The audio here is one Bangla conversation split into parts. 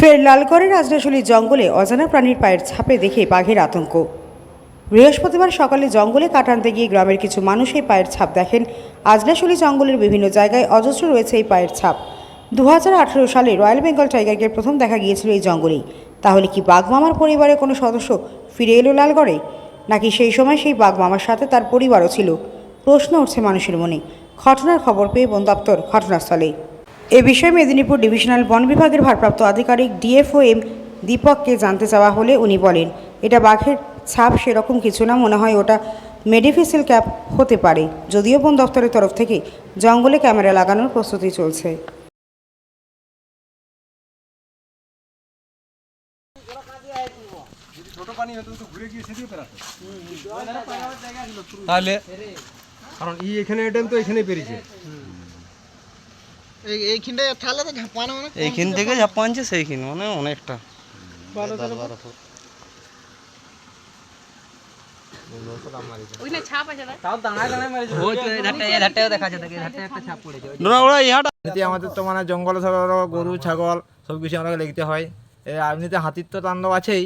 ফের লালগড়ের রাজনাশলী জঙ্গলে অজানা প্রাণীর পায়ের ছাপে দেখে বাঘের আতঙ্ক। বৃহস্পতিবার সকালে জঙ্গলে কাটানতে গিয়ে গ্রামের কিছু মানুষ এই পায়ের ছাপ দেখেন। আজনাশলী জঙ্গলের বিভিন্ন জায়গায় অজস্র রয়েছে এই পায়ের ছাপ। দু হাজার আঠেরো সালে রয়্যাল বেঙ্গল টাইগারকে প্রথম দেখা গিয়েছিল এই জঙ্গলেই। তাহলে কি বাঘ মামার পরিবারের কোনো সদস্য ফিরে এলো লালগড়ে? নাকি সেই সময় সেই বাঘ মামার সাথে তার পরিবারও ছিল? প্রশ্ন উঠছে মানুষের মনে। ঘটনার খবর পেয়ে বন দপ্তর ঘটনাস্থলে। এ বিষয়ে মেদিনীপুর ডিভিশনাল বন বিভাগের ভারপ্রাপ্ত আধিকারিক ডিএফও এম দীপককে জানতে চাওয়া হলে উনি বলেন, এটা বাঘের ছাপ সেরকম কিছু না, মনে হয় ওটা মেডিফিসিল ক্যাপ হতে পারে। যদিও বন দপ্তরের তরফ থেকে জঙ্গলে ক্যামেরা লাগানোর প্রস্তুতি চলছে। তাহলে, কারণ ই এখানে এটেন তো এখানে পেরেছে তো ঝাঁপানো মানে এইখান থেকে মানে অনেকটা। আমাদের তো মানে জঙ্গলে সব গরু ছাগল সব কিছু আমাকে লিখতে হয়। এমনিতে হাতির তো তাণ্ডব আছেই।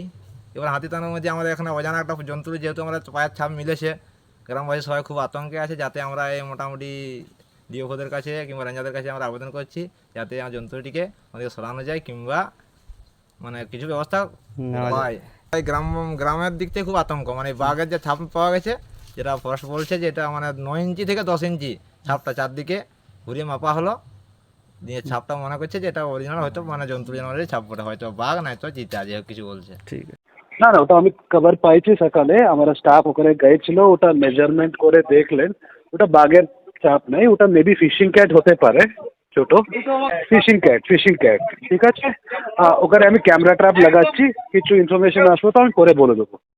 এবার হাতি তাণ্ডব মধ্যে আমাদের এখানে অজানা একটা জন্তু যেহেতু আমরা পায়ের ছাপ মিলেছে। গ্রামবাসী সবাই খুব আতঙ্কে আছে যাতে আমরা এই মোটামুটি ডিওফোদের কাছে কিংবা রেঞ্জারদের কাছে আমরা আবেদন করছি যাতে আমার জন্তুটিকে আমাদেরকে সরানো যায় কিংবা মানে কিছু ব্যবস্থা হয় গ্রাম গ্রামের দিক থেকে খুব আতঙ্ক। মানে বাঘের যে ছাপ পাওয়া গেছে যেটা ফরেস্ট বলছে যে এটা মানে নয় ইঞ্চি থেকে দশ ইঞ্চি ছাপটা চারদিকে ঘুরিয়ে মাপা হলো। দিয়ে ছাপটা মনে করছে যে এটা অরিজিনাল হয়তো মানে জন্তু জানোয়ারের ছাপ ওটা হয়তো বাঘ নয়তো চিতা যে কিছু বলছে। ঠিক আছে। না না ওটা আমি খবর পাইছি সকালে। আমার স্টাফ ওখানে গিয়েছিল ওটা মেজারমেন্ট করে দেখলেন। ওটা বাঘের চাপ নেই, ওটা মেবি ফিশিং ক্যাট হতে পারে, ছোট। ফিশিং ক্যাট ফিশিং ক্যাট ঠিক আছে? ওখানে আমি ক্যামেরা ট্র্যাপ লাগাচ্ছি, কিছু ইনফরমেশন আসব তো আমি পরে বলে দেবো।